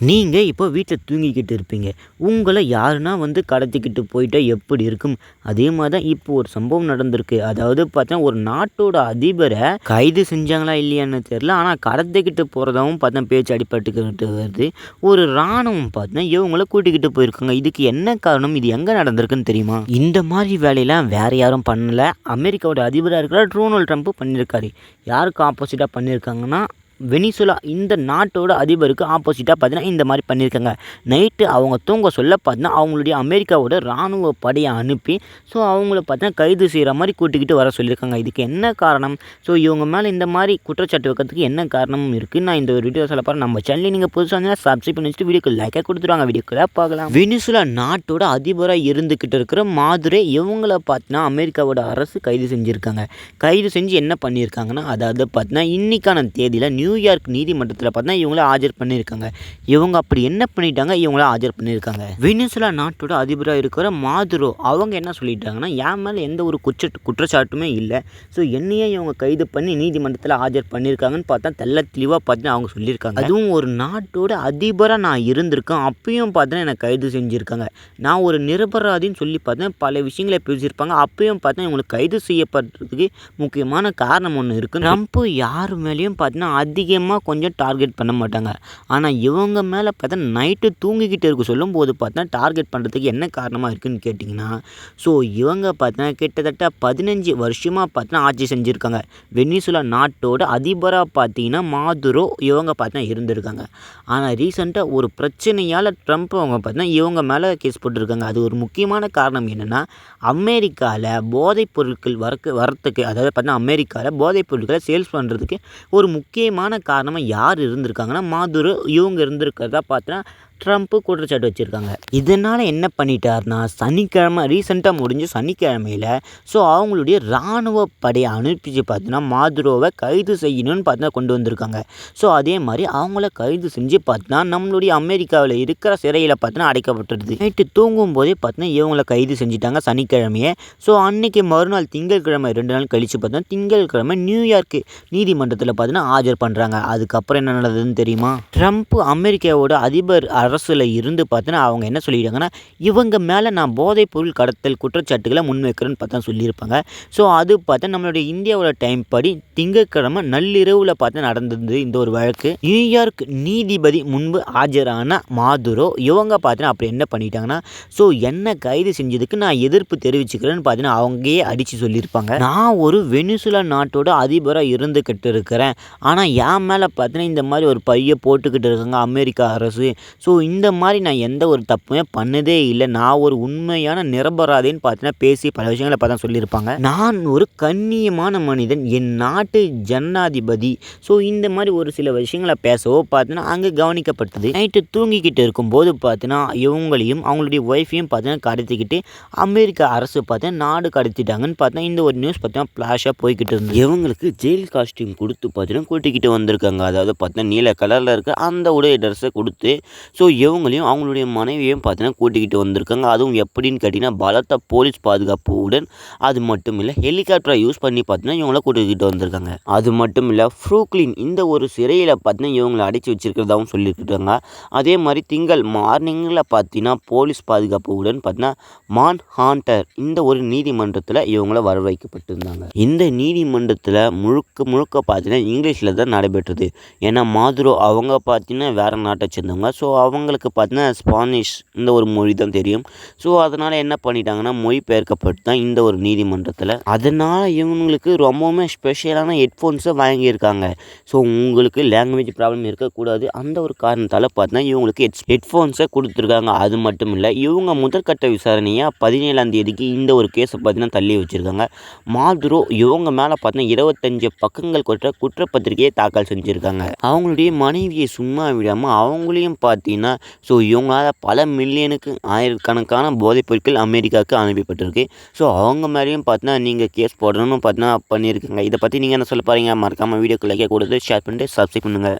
நீங்கள் இப்போ வீட்டில் தூங்கிக்கிட்டு இருப்பீங்க. உங்களை யாருன்னா வந்து கடத்திக்கிட்டு போயிட்டால் எப்படி இருக்கும்? அதே மாதிரி தான் இப்போ ஒரு சம்பவம் நடந்திருக்கு. அதாவது பார்த்தா ஒரு நாட்டோட அதிபரை கைது செஞ்சாங்களா இல்லையான்னு தெரில ஆனால் கடத்திக்கிட்டு போகிறதாவும் பார்த்தா பேச்சு அடிபட்டுக்கிட்டு வருது. ஒரு இராணுவம் பார்த்தா இவங்கள கூட்டிக்கிட்டு போயிருக்காங்க. இதுக்கு என்ன காரணம்? இது எங்கே நடந்திருக்குன்னு தெரியுமா? இந்த மாதிரி வேலையெல்லாம் வேறு யாரும் பண்ணலை. அமெரிக்காவோட அதிபராக இருக்கிற டொனால்ட் ட்ரம்ப் பண்ணியிருக்காரு. யாருக்கு ஆப்போசிட்டாக பண்ணியிருக்காங்கன்னா வெனிசுலா இந்த நாட்டோட அதிபருக்கு ஆப்போசிட்டாக பார்த்தீங்கன்னா இந்த மாதிரி பண்ணியிருக்காங்க. நைட்டு அவங்க தூங்க சொல்ல பார்த்தீங்கன்னா அவங்களுடைய அமெரிக்காவோட இராணுவ படையை அனுப்பி ஸோ அவங்கள பார்த்தீங்கன்னா கைது செய்கிற மாதிரி கூட்டிக்கிட்டு வர சொல்லியிருக்காங்க. இதுக்கு என்ன காரணம்? ஸோ இவங்க மேலே இந்த மாதிரி குற்றச்சாட்டு வைக்கிறதுக்கு என்ன காரணமும் இருக்குது நான் இந்த ஒரு வீடியோ சொல்ல போகிறேன் நம்ம சேனலில் நீங்கள் புதுசாக வந்தீங்கன்னா சப்ஸ்கிரைப் பண்ணி வச்சுட்டு வீடியோக்கு லைக்காக கொடுத்துருவாங்க வீடியோக்குள்ளே பார்க்கலாம். வெனிசுலா நாட்டோட அதிபராக இருந்துக்கிட்டு இருக்கிற மாதிரி இவங்கள பார்த்தீங்கன்னா அமெரிக்காவோட அரசு கைது செஞ்சுருக்காங்க. கைது செஞ்சு என்ன பண்ணியிருக்காங்கன்னா அதாவது பார்த்தீங்கன்னா இன்றைக்கான தேதியில் நியூயார்க் நீதிமன்றத்தில் பார்த்தா இவங்கள ஆஜர் பண்ணியிருக்காங்க. இவங்க அப்படி என்ன பண்ணிட்டாங்க? இவங்கள ஆஜர் பண்ணியிருக்காங்க. வெனிசுலா நாட்டோட அதிபராக இருக்கிற மாதுரோ அவங்க என்ன சொல்லிட்டாங்கன்னா என் மேலே எந்த ஒரு குற்ற குற்றச்சாட்டுமே இல்லை. ஸோ என்னையே இவங்க கைது பண்ணி நீதிமன்றத்தில் ஆஜர் பண்ணியிருக்காங்கன்னு பார்த்தா தெல்ல தெளிவாக பார்த்தீங்கன்னா அவங்க சொல்லியிருக்காங்க. அதுவும் ஒரு நாட்டோட அதிபராக நான் இருந்திருக்கேன். அப்பயும் பார்த்தீங்கன்னா என்னை கைது செஞ்சுருக்காங்க. நான் ஒரு நிரபராதின்னு சொல்லி பார்த்தேன் பல விஷயங்களை பேசியிருப்பாங்க. அப்பயும் பார்த்தா இவங்களுக்கு கைது செய்யப்படுறதுக்கு முக்கியமான காரணம் ஒன்று இருக்குது ட்ரம்ப்பு யார் மேலேயும் பார்த்தீங்கன்னா அதிகமாக கொஞ்சம் டார்கெட் பண்ண மாட்டாங்க. ஆனால் இவங்க மேலே பார்த்தா நைட்டு தூங்கிக்கிட்டு இருக்க சொல்லும் போது பார்த்தா டார்கெட் பண்ணுறதுக்கு என்ன காரணமாக இருக்குதுன்னு கேட்டிங்கன்னா ஸோ இவங்க பார்த்தா கிட்டத்தட்ட பதினஞ்சு வருஷமாக பார்த்தா ஆட்சி செஞ்சுருக்காங்க. வெனிசுலா நாட்டோட அதிபராக பார்த்தீங்கன்னா மாதுரோ இவங்க பார்த்தா இருந்திருக்காங்க. ஆனால் ரீசெண்டாக ஒரு பிரச்சனையால் ட்ரம்ப் அவங்க பார்த்தா இவங்க மேலே கேஸ் போட்டிருக்காங்க. அது ஒரு முக்கியமான காரணம் என்னென்னா அமெரிக்காவில் போதைப் பொருட்கள் வரக்கு வரத்துக்கு அதாவது பார்த்தா அமெரிக்காவில் போதைப் பொருட்களை சேல்ஸ் பண்ணுறதுக்கு ஒரு முக்கியமான காரணமாக யார் இருந்திருக்காங்கன்னா மாதுரு இவங்க இருந்திருக்கிறதா பார்த்தா ட்ரம்ப்பு குற்றச்சாட்டு வச்சுருக்காங்க. இதனால் என்ன பண்ணிட்டார்னா சனிக்கிழமை ரீசெண்டாக முடிஞ்சு சனிக்கிழமையில் ஸோ அவங்களுடைய இராணுவ படையை அனுப்பிச்சு பார்த்தீங்கன்னா மாதுரோவை கைது செய்யணும்னு பார்த்தா கொண்டு வந்திருக்காங்க. ஸோ அதே மாதிரி அவங்கள கைது செஞ்சு பார்த்தீங்கன்னா நம்மளுடைய அமெரிக்காவில் இருக்கிற சிறையில் பார்த்தீங்கன்னா அடைக்கப்பட்டுருது. நைட்டு தூங்கும் போதே பார்த்தீங்கன்னா இவங்கள கைது செஞ்சுட்டாங்க சனிக்கிழமையே. ஸோ அன்னைக்கு மறுநாள் திங்கட்கிழமை ரெண்டு நாள் கழித்து பார்த்தோன்னா திங்கட்கிழமை நியூயார்க்கு நீதிமன்றத்தில் பார்த்தீங்கன்னா ஆஜர் பண்ணுறாங்க அதுக்கப்புறம் என்ன நடந்ததுன்னு தெரியுமா? ட்ரம்ப் அமெரிக்காவோட அதிபர் அரசில் இருந்து பார்த்தீங்கன்னா அவங்க என்ன சொல்லிட்டாங்கன்னா இவங்க மேலே நான் போதைப் பொருள் கடத்தல் குற்றச்சாட்டுகளை முன்வைக்கிறேன்னு பார்த்தா சொல்லியிருப்பாங்க. ஸோ அது பார்த்தா நம்மளுடைய இந்தியாவோட டைம் படி திங்கட்கிழமை நள்ளிரவில் பார்த்து நடந்தது இந்த ஒரு வழக்கு. நியூயார்க் நீதிபதி முன்பு ஆஜரான மாதுரோ இவங்க பார்த்தீங்கன்னா அப்படி என்ன பண்ணிட்டாங்கன்னா ஸோ என்ன கைது செஞ்சதுக்கு நான் எதிர்ப்பு தெரிவிச்சுக்கிறேன்னு பார்த்தீங்கன்னா அவங்கயே அடித்து சொல்லியிருப்பாங்க. நான் ஒரு வெனிசுலா நாட்டோட அதிபராக இருந்துக்கிட்டு இருக்கிறேன். ஆனால் என் மேலே பார்த்தீங்கன்னா இந்த மாதிரி ஒரு பையை போட்டுக்கிட்டு இருக்காங்க அமெரிக்கா அரசு. ஸோ இந்த மாதிரி நான் எந்த ஒரு தப்புமே பண்ணதே இல்லை. நான் ஒரு உண்மையான நிரபராதின்னு பார்த்தீங்கன்னா பேசி பல விஷயங்களை பார்த்தா சொல்லியிருப்பாங்க. நான் ஒரு கண்ணியமான மனிதன். என் நாட்டு ஜனாதிபதி. ஸோ இந்த மாதிரி ஒரு சில விஷயங்களை பேசவோ பார்த்தீங்கன்னா அங்கே கவனிக்கப்பட்டது நைட்டு தூங்கிக்கிட்டு இருக்கும்போது பார்த்தீங்கன்னா இவங்களையும் அவங்களுடைய ஒய்ஃபையும் பார்த்தீங்கன்னா கடத்திக்கிட்டு அமெரிக்கா அரசு பார்த்தீங்கன்னா நாடு கடத்திட்டாங்கன்னு பார்த்தா இந்த ஒரு நியூஸ் பார்த்தீங்கன்னா ஃப்ளாஷாக போய்கிட்டு இருந்தது. இவங்களுக்கு ஜெயில் காஸ்டியூம் கொடுத்து பார்த்தீங்கன்னா கூட்டிக்கிட்டு வந்திருக்காங்க. அதாவது பார்த்தீங்கன்னா நீல கலரில் இருக்க அந்த உடைய ட்ரெஸ்ஸை கொடுத்து ஸோ ஸோ இவங்களையும் அவங்களுடைய மனைவியையும் பார்த்தீங்கன்னா கூட்டிக்கிட்டு வந்திருக்காங்க. அதுவும் எப்படின்னு கேட்டிங்கன்னா பலத்த போலீஸ் பாதுகாப்புடன் அது மட்டும் இல்லை ஹெலிகாப்டரை யூஸ் பண்ணி பார்த்தீங்கன்னா இவங்கள கூட்டிக்கிட்டு வந்திருக்காங்க. அது மட்டும் இல்லை ஃப்ரூக்லின் இந்த ஒரு சிறையில் பார்த்தீங்கன்னா இவங்களை அடைச்சி வச்சிருக்கிறதாகவும் சொல்லியிருக்காங்க. அதே மாதிரி திங்கள் மார்னிங்கில் பார்த்தீங்கன்னா போலீஸ் பாதுகாப்புடன் பார்த்தீங்கன்னா மான் ஹாண்டர் இந்த ஒரு நீதிமன்றத்தில் இவங்கள வர வைக்கப்பட்டிருந்தாங்க இந்த நீதிமன்றத்தில் முழுக்க முழுக்க பார்த்தீங்கன்னா இங்கிலீஷில் தான் நடைபெற்றது. ஏன்னா மாதுரோ அவங்க பார்த்தீங்கன்னா வேறு நாட்டை சேர்ந்தவங்க. ஸோ அவங்களுக்கு பார்த்தீங்கன்னா ஸ்பானிஷ் இந்த ஒரு மொழி தான் தெரியும். ஸோ அதனால் என்ன பண்ணிட்டாங்கன்னா மொழிபெயர்க்கப்பட்டு தான் இந்த ஒரு நீதிமன்றத்தில். அதனால் இவங்களுக்கு ரொம்பவுமே ஸ்பெஷலான ஹெட்ஃபோன்ஸை வாங்கியிருக்காங்க. ஸோ உங்களுக்கு லாங்குவேஜ் ப்ராப்ளம் இருக்கக்கூடாது. அந்த ஒரு காரணத்தால் பார்த்தீங்கன்னா இவங்களுக்கு ஹெட் ஹெட்ஃபோன்ஸை கொடுத்துருக்காங்க. அது மட்டும் இல்லை இவங்க முதற்கட்ட விசாரணையாக பதினேழாம் தேதிக்கு இந்த ஒரு கேஸை பார்த்தீங்கன்னா தள்ளி வச்சுருக்காங்க. மாதுரோ இவங்க மேலே பார்த்தீங்கன்னா இருபத்தஞ்சு பக்கங்கள் கொற்ற குற்றப்பத்திரிகையை தாக்கல் செஞ்சுருக்காங்க. அவங்களுடைய மனைவியை சும்மா விடாமல் அவங்களையும் பார்த்தீங்கன்னா ஸோ இவங்களால் பல மில்லியனுக்கு ஆயிரக்கணக்கான போதைப் பொருட்கள் அமெரிக்காவுக்கு அனுப்பப்பட்டிருக்கு. ஸோ அவங்க மேலேயும் பார்த்தீங்கன்னா நீங்கள் கேஸ் போடணும்னு பார்த்தீங்கன்னா பண்ணியிருக்காங்க. இதை பற்றி நீங்கள் என்ன சொல்ல போகிறீங்க மறக்காமல் வீடியோக்கு லைக்கை கொடுத்து ஷேர் பண்ணிட்டு சப்ஸ்கிரைப் பண்ணுங்கள்